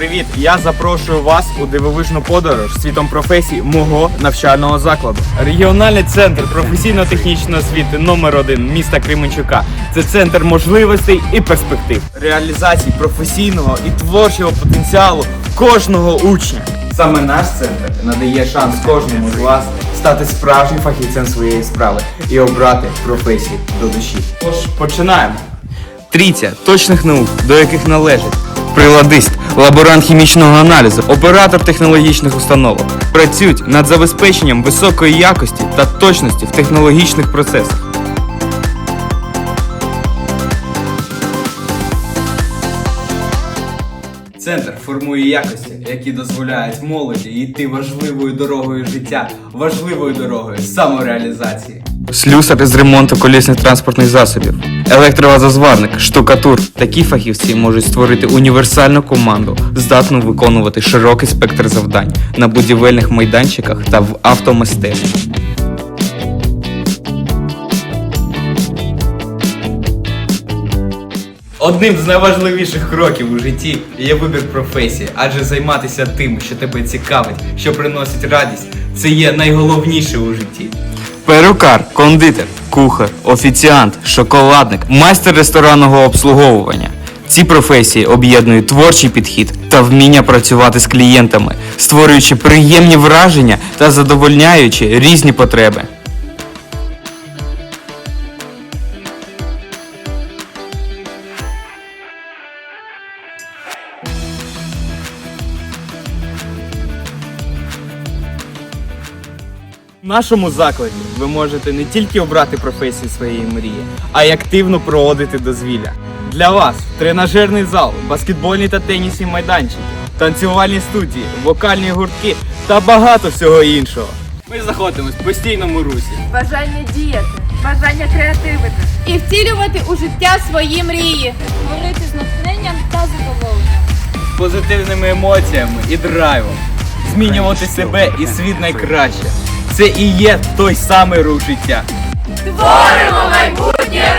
Привіт! Я запрошую вас у дивовижну подорож світом професій мого навчального закладу. Регіональний центр професійно-технічної освіти номер 1 міста Кременчука. Це центр можливостей і перспектив, реалізації професійного і творчого потенціалу кожного учня. Саме наш центр надає шанс кожному з вас стати справжнім фахівцем своєї справи і обрати професію до душі. Тож починаємо. Трійця точних наук, до яких належать приладист, лаборант хімічного аналізу, оператор технологічних установок, працюють над забезпеченням високої якості та точності в технологічних процесах. Центр формує якості, які дозволяють молоді йти важливою дорогою життя, важливою дорогою самореалізації. Слюсар з ремонту колісних транспортних засобів, електровазозварник, штукатур. Такі фахівці можуть створити універсальну команду, здатну виконувати широкий спектр завдань на будівельних майданчиках та в автомайстерні. Одним з найважливіших кроків у житті є вибір професії, адже займатися тим, що тебе цікавить, що приносить радість, це є найголовніше у житті. Перукар, кондитер, кухар, офіціант, шоколадник, майстер ресторанного обслуговування. Ці професії об'єднують творчий підхід та вміння працювати з клієнтами, створюючи приємні враження та задовольняючи різні потреби. В нашому закладі ви можете не тільки обрати професію своєї мрії, а й активно проводити дозвілля. Для вас тренажерний зал, баскетбольні та тенісні майданчики, танцювальні студії, вокальні гуртки та багато всього іншого. Ми знаходимося в постійному русі. бажання діяти, бажання креативити. і втілювати у життя свої мрії, творити з натхненням та задоволенням. з позитивними емоціями і драйвом, змінювати себе і світ найкраще. Це і є той самий рух життя. Творимо майбутнє!